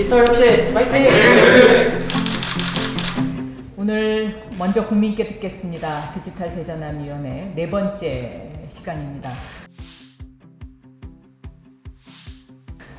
디지털 혁신 파이팅! 오늘 먼저 국민께 듣겠습니다. 디지털 대전환위원회 네 번째 시간입니다.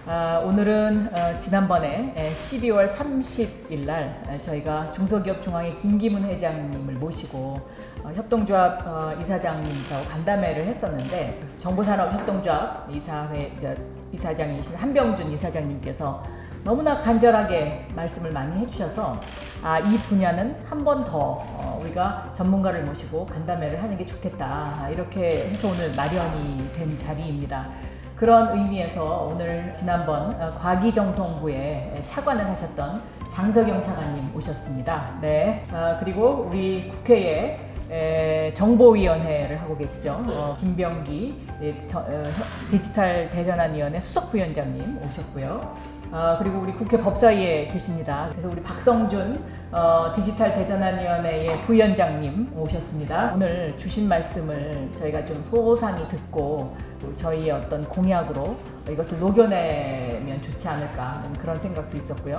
아, 오늘은 어, 지난번에 에, 12월 30일 날 에, 저희가 중소기업 중앙회 김기문 회장님을 모시고 어, 협동조합 어, 이사장님하고 간담회를 했었는데 정보산업협동조합 이사회 저, 이사장이신 한병준 이사장님께서 너무나 간절하게 말씀을 많이 해주셔서 아, 이 분야는 한 번더 어, 우리가 전문가를 모시고 간담회를 하는 게 좋겠다 아, 이렇게 해서 오늘 마련이 된 자리입니다. 그런 의미에서 오늘 지난번 어, 과기정통부에 차관을 하셨던 장석영 차관님 오셨습니다. 네. 아, 그리고 우리 국회에 에, 정보위원회를 하고 계시죠. 어, 김병기 예, 저- 어, 혀- 디지털 대전환위원회 수석부위원장님 오셨고요. 아, 그리고 우리 국회 법사위에 계십니다. 그래서 우리 박성준 어, 디지털 대전환위원회의 부위원장님 오셨습니다. 오늘 주신 말씀을 저희가 좀 소상히 듣고 저희의 어떤 공약으로 이것을 녹여내면 좋지 않을까 그런 생각도 있었고요.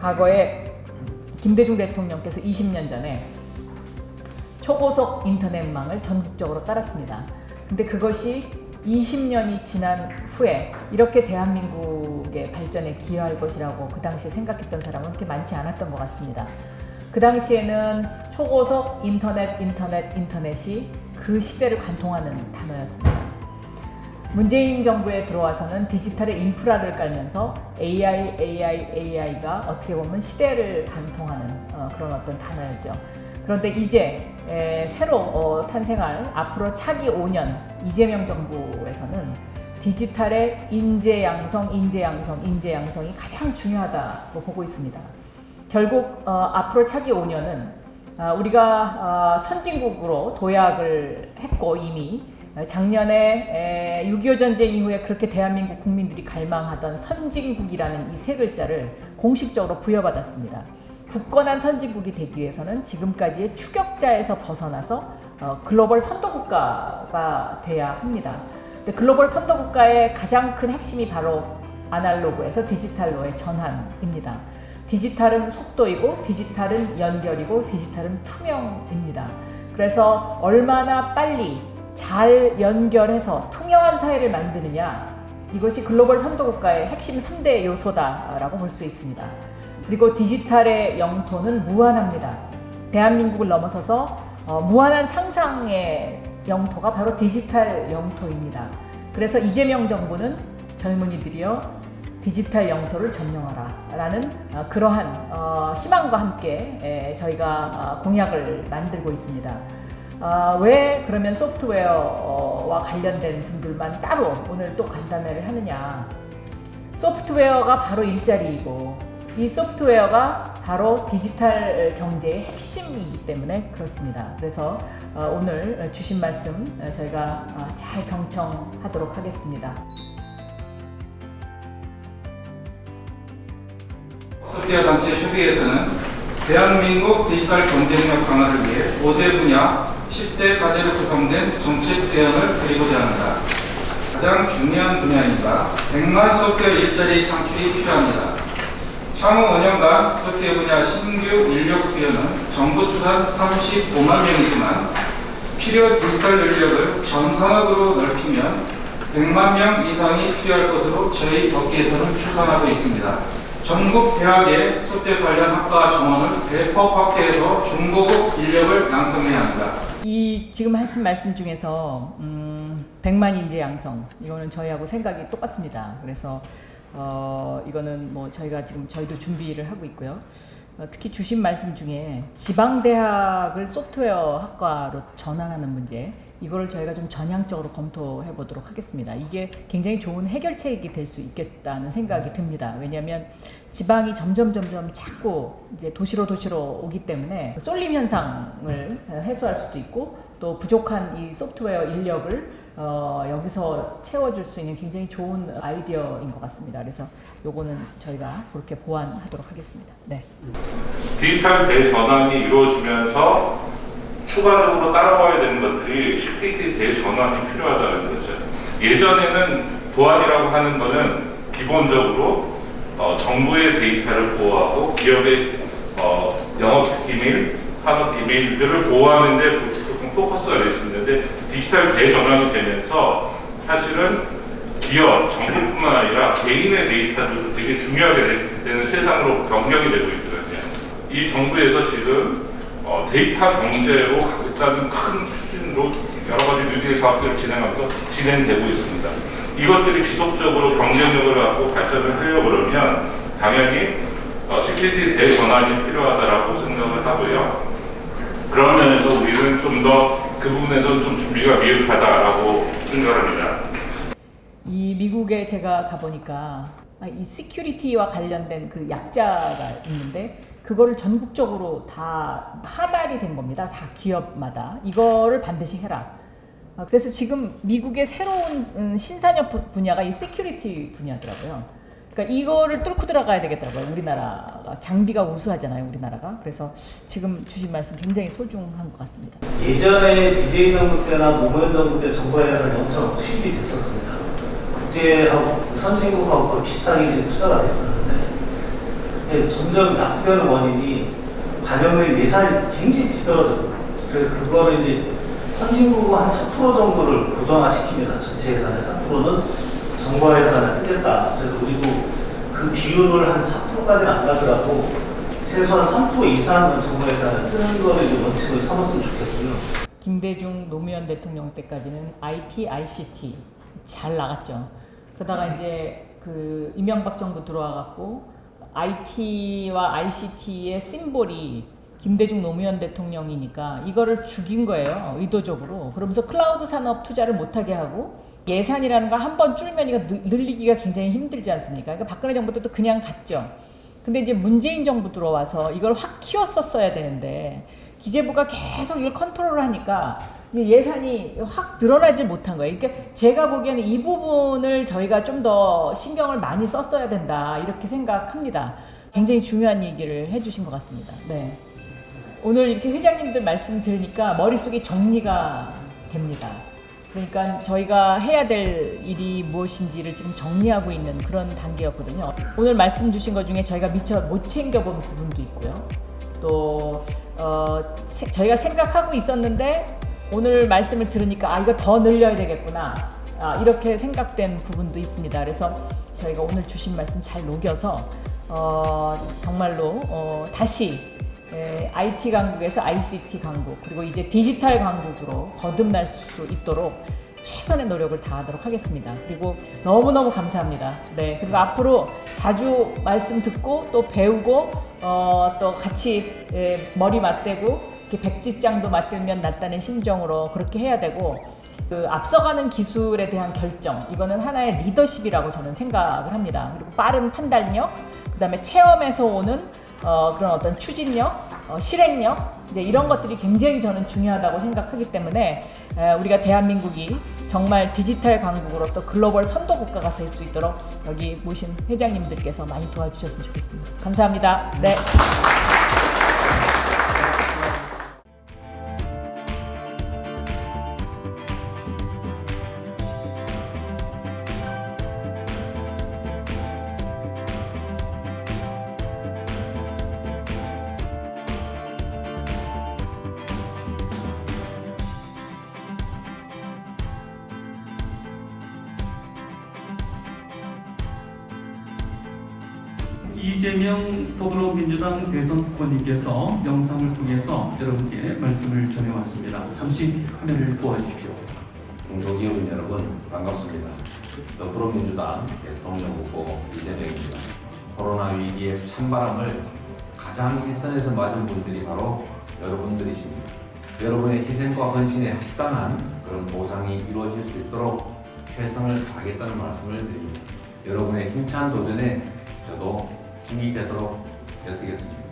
과거에 김대중 대통령께서 20년 전에 초고속 인터넷망을 전국적으로 따랐습니다. 근데 그것이 20년이 지난 후에 이렇게 대한민국의 발전에 기여할 것이라고 그 당시에 생각했던 사람은 그렇게 많지 않았던 것 같습니다. 그 당시에는 초고속 인터넷, 인터넷, 인터넷이 그 시대를 관통하는 단어였습니다. 문재인 정부에 들어와서는 디지털의 인프라를 깔면서 AI, AI, AI가 어떻게 보면 시대를 관통하는 어, 그런 어떤 단어였죠. 그런데 이제 에, 새로 어, 탄생할 앞으로 차기 5년 이재명 정부에서는 디지털의 인재 양성, 인재 양성, 인재 양성이 가장 중요하다고 보고 있습니다. 결국 어, 앞으로 차기 5년은 아, 우리가 어, 선진국으로 도약을 했고 이미 어, 작년에 6.25 전쟁 이후에 그렇게 대한민국 국민들이 갈망하던 선진국이라는 이 세 글자를 공식적으로 부여받았습니다. 굳건한 선진국이 되기 위해서는 지금까지의 추격자에서 벗어나서 어, 글로벌 선도국가가 돼야 합니다. 근데 글로벌 선도국가의 가장 큰 핵심이 바로 아날로그에서 디지털로의 전환입니다. 디지털은 속도이고 디지털은 연결이고 디지털은 투명입니다. 그래서 얼마나 빨리 잘 연결해서 투명한 사회를 만드느냐 이것이 글로벌 선도국가의 핵심 3대 요소다라고 볼 수 있습니다. 그리고 디지털의 영토는 무한합니다. 대한민국을 넘어서서 어, 무한한 상상의 영토가 바로 디지털 영토입니다. 그래서 이재명 정부는 젊은이들이여 디지털 영토를 점령하라 라는 어, 그러한 어, 희망과 함께 에, 저희가 어, 공약을 만들고 있습니다. 아, 왜 그러면 소프트웨어와 관련된 분들만 따로 오늘 또 간담회를 하느냐 소프트웨어가 바로 일자리이고 이 소프트웨어가 바로 디지털 경제의 핵심이기 때문에 그렇습니다. 그래서 어, 오늘 주신 말씀 어, 저희가 어, 잘 경청하도록 하겠습니다. 소프트웨어 단체 협의회에서는 대한민국 디지털 경쟁력 강화를 위해 5대 분야 10대 과제로 구성된 정책 대안을 드리고자 합니다. 가장 중요한 분야입니다. 100만 소프트웨어 일자리 창출이 필요합니다. 향후 5년간 소프트웨어 분야 신규 인력 수요는 정부 추산 35만 명이지만 필요 디지털 인력을 전 산업으로 넓히면 100만 명 이상이 필요할 것으로 저희 업계에서는 추산하고 있습니다. 전국 대학의 소프트웨어 관련 학과 정원을 대폭 확대해서 중고급 인력을 양성해야 합니다. 이 지금 하신 말씀 중에서 음, 100만 인재 양성 이거는 저희하고 생각이 똑같습니다. 그래서 어, 이거는 뭐 저희가 지금 저희도 준비를 하고 있고요. 어, 특히 주신 말씀 중에 지방 대학을 소프트웨어 학과로 전환하는 문제 이거를 저희가 좀 전향적으로 검토해 보도록 하겠습니다. 이게 굉장히 좋은 해결책이 될 수 있겠다는 생각이 듭니다. 왜냐하면 지방이 점점 점점 자꾸 이제 도시로 도시로 오기 때문에 쏠림 현상을 해소할 수도 있고 또 부족한 이 소프트웨어 인력을 어, 여기서 채워줄 수 있는 굉장히 좋은 아이디어인 것 같습니다. 그래서 요거는 저희가 그렇게 보완하도록 하겠습니다. 네. 디지털 대전환이 이루어지면서 추가적으로 따라와야 되는 것들이 CPT 대전환이 필요하다는 거죠. 예전에는 보안이라고 하는 거는 기본적으로 어, 정부의 데이터를 보호하고 기업의 어, 영업 기밀, 산업 기밀들을 보호하는데 보통 포커스가 있는데 디지털 대전환이 되면서 사실은 기업, 정부뿐만 아니라 개인의 데이터도 되게 중요하게 되는 세상으로 변경이 되고 있거든요. 이 정부에서 지금 어, 데이터 경제로 가겠다는 큰 추진으로 여러 가지 뉴딜 사업들을 진행하면서 진행되고 있습니다. 이것들이 지속적으로 경쟁력을 갖고 발전을 하려고 그러면 당연히 어, 시큐리티 대전환이 필요하다라고 생각을 하고요. 그런 면에서 우리는 좀더 그 부분에서 좀 준비가 미흡하다라고 생각합니다. 이 미국에 제가 가보니까 아, 이 시큐리티와 관련된 그 약자가 있는데 그거를 전국적으로 다 하달이 된 겁니다. 다 기업마다 이거를 반드시 해라. 아, 그래서 지금 미국의 새로운 음, 신산업 부- 분야가 이 시큐리티 분야더라고요. 그러니까 이거를 뚫고 들어가야 되겠더라고요. 우리나라가 장비가 우수하잖아요. 우리나라가. 그래서 지금 주신 말씀 굉장히 소중한 것 같습니다. 예전에 DJ 정부 때나 노무현 정부 때 정부에 대해서는 엄청 수입이 됐었습니다. 국제하고 그 선진국하고 거의 비슷하게 이제 투자가 됐었는데 그래서 점점 낙후되는 원인이 반영된 예산이 굉장히 뒤떨어졌고 그래서 그거를 이제 선진국은 한3% 정도를 고정화시킵니다. 전체 예산의 3%는 정부 예산을 쓰겠다. 그래서 우리도 그 비율을 한 4%까지는 안 가더라도 최소한 3% 이상은 정부 예산을 쓰는 거를 원칙을 삼았으면 좋겠고요. 김대중 노무현 대통령 때까지는 IT, ICT 잘 나갔죠. 그러다가 이제 그 이명박 정부 들어와 갖고 IT와 ICT의 심볼이 김대중 노무현 대통령이니까 이거를 죽인 거예요. 의도적으로. 그러면서 클라우드 산업 투자를 못하게 하고 예산이라는 거 한 번 줄면 이거 늘- 늘리기가 굉장히 힘들지 않습니까? 그러니까 박근혜 정부 때도 그냥 갔죠. 근데 이제 문재인 정부 들어와서 이걸 확 키웠었어야 되는데 기재부가 계속 이걸 컨트롤을 하니까 예산이 확 늘어나지 못한 거예요. 그러니까 제가 보기에는 이 부분을 저희가 좀 더 신경을 많이 썼어야 된다 이렇게 생각합니다. 굉장히 중요한 얘기를 해주신 것 같습니다. 네. 오늘 이렇게 회장님들 말씀 들으니까 머릿속이 정리가 됩니다. 그러니까 저희가 해야 될 일이 무엇인지를 지금 정리하고 있는 그런 단계였거든요. 오늘 말씀 주신 것 중에 저희가 미처 못 챙겨본 부분도 있고요. 또 어, 세- 저희가 생각하고 있었는데 오늘 말씀을 들으니까 아 이거 더 늘려야 되겠구나 아, 이렇게 생각된 부분도 있습니다. 그래서 저희가 오늘 주신 말씀 잘 녹여서 어, 정말로 어, 다시 에, IT 강국에서 ICT 강국 그리고 이제 디지털 강국으로 거듭날 수 있도록 최선의 노력을 다하도록 하겠습니다. 그리고 너무너무 감사합니다. 네. 그리고 앞으로 자주 말씀 듣고 또 배우고 어, 또 같이 에, 머리 맞대고 이렇게 백지장도 맞들면 낫다는 심정으로 그렇게 해야 되고 그 앞서가는 기술에 대한 결정 이거는 하나의 리더십이라고 저는 생각을 합니다. 그리고 빠른 판단력, 그다음에 체험에서 오는 어, 그런 어떤 추진력, 어, 실행력 이제 이런 것들이 굉장히 저는 중요하다고 생각하기 때문에 에, 우리가 대한민국이 정말 디지털 강국으로서 글로벌 선도 국가가 될 수 있도록 여기 모신 회장님들께서 많이 도와주셨으면 좋겠습니다. 감사합니다. 네. 이재명 더불어민주당 대선 후보님께서 영상을 통해서 여러분께 말씀을 전해왔습니다. 잠시 화면을 보아주십시오. 중소기업인 여러분 반갑습니다. 더불어민주당 대통령 후보 이재명입니다. 코로나 위기의 찬바람을 가장 일선에서 맞은 분들이 바로 여러분들이십니다. 여러분의 희생과 헌신에 합당한 그런 보상이 이루어질 수 있도록 최선을 다하겠다는 말씀을 드립니다. 여러분의 힘찬 도전에 저도 힘이 되도록 애쓰겠습니다.